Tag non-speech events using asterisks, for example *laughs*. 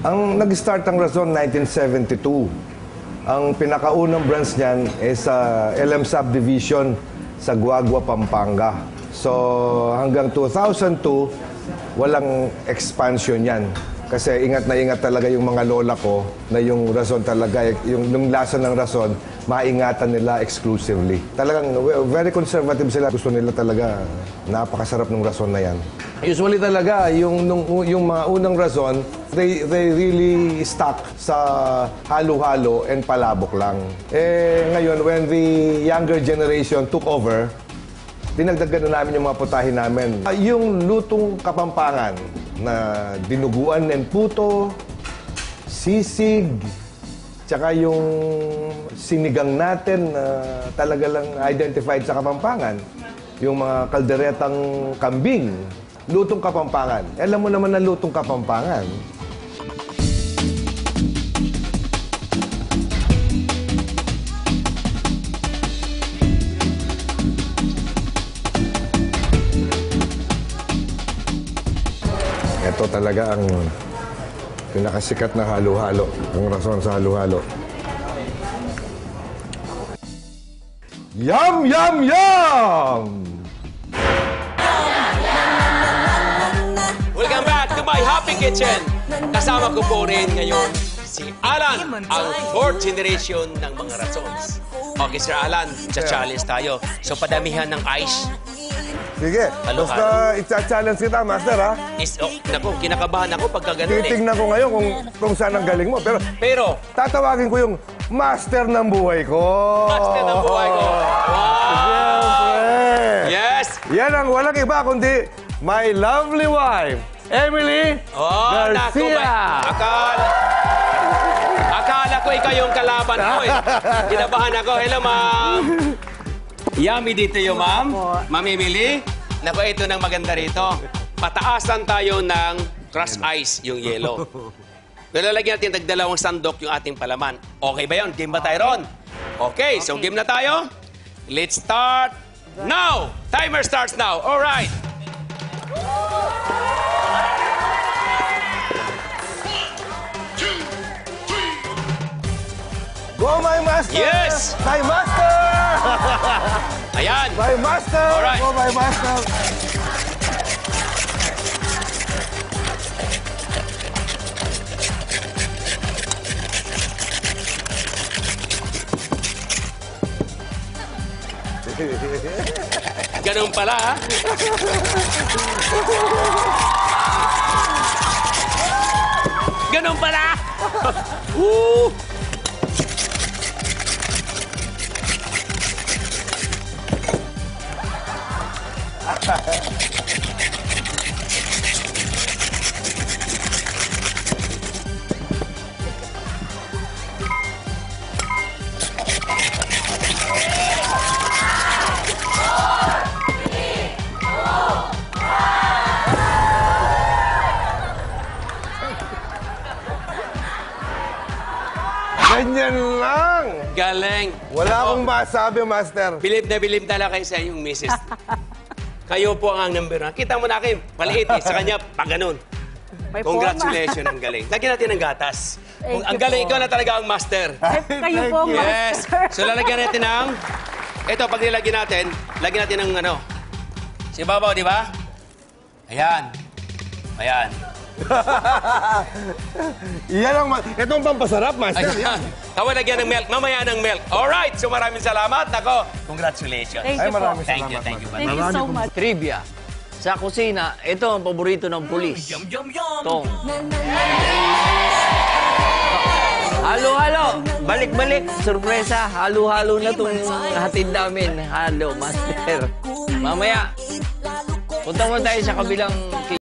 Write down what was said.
Ang nag-start ang Razon 1972. Ang pinakaunang branch niyan is sa LM Subdivision sa Guagua, Pampanga. So hanggang 2002, walang expansion yan. Kasi ingat na ingat talaga yung mga lola ko na yung rason talaga, yung, yung lasa ng rason, maingatan nila exclusively. Talagang very conservative sila. Gusto nila talaga, napakasarap ng rason na yan. Usually talaga, yung, nung, yung mga unang rason, they, they really stuck sa halo-halo and palabok lang. Eh, ngayon, when the younger generation took over, dinagdagan na namin yung mga putahe namin. Ah, Yung lutong kapampangan na dinuguan and puto, sisig, tsaka yung sinigang natin na talaga lang identified sa kapampangan. Yung mga kalderetang kambing, lutong kapampangan. Alam mo naman na lutong kapampangan. Ito talaga ang pinakasikat na halo-halo. Ang rason sa halo-halo. Yum, yum, yum! Welcome back to my Happy Kitchen. Kasama ko po rin ngayon si Alan, ang fourth generation ng mga rasons. Okay, Sir Alan, cha-challenge tayo. So, padamihan ng ice. Sige, Halo-halo. basta itcha-challenge kita, Master, ha? Is, oh, naku, kinakabahan ako pagka ganun eh. Titignan ko ngayon kung, kung saan ang galing mo. Pero Pero, tatawagin ko yung master ng buhay ko. master ng buhay ko. Wow! Siyempre. Yes! Yan ang walang iba kundi my lovely wife, Emily Oh, naku, Garcia. may- akala, akala ko ikaw yung kalaban ko eh. *laughs* Kinabahan ako. Hello, ma'am. Yummy dito yung ma'am. Emily. Naku, ito nang maganda rito. Pataasan tayo ng crushed ice, yung yellow. *laughs* Nilalagyan natin tagdalawang sandok yung ating palaman. Okay ba yun? Game ba tayo ron? Okay, so game na tayo. Let's start now. Timer starts now. All right. Go, my master! Yes! My master! My master! Alright. Go, my master! *laughs* Ganun pala, ha? Ganun pala! *laughs* Woo! Ganyan lang! Galing. Wala Ako, akong masabi, master. Bilib na bilib talaga kayo sa inyong misis. *laughs* Kayo po ang number one. Kita mo na kayo, paliit eh. Sa kanya, pa ganun. May Congratulations, ang galing. Lagyan natin ng gatas. Thank ang you galing, po. ikaw na talaga ang master. Kayo po, Yes. master. So lalagyan natin ng... Ito, pag nilagyan natin, lagyan natin ng ano. Si Babaw, di ba? Ayan. Ayan. *laughs* Iyan ang... Ma- Ito ang pampasarap, master. Ayan. Tapos lagyan ng milk. Mamaya ng milk. Alright. So maraming salamat. Nako, congratulations. Thank Ay, you po. maraming Thank salamat. you, thank you. Thank you so much. Trivia. Sa kusina, ito ang paborito ng pulis. Tong. Halo-halo! Balik-balik! Sorpresa! Halo-halo na itong hatid namin. Halo, master. Mamaya, punta mo tayo sa kabilang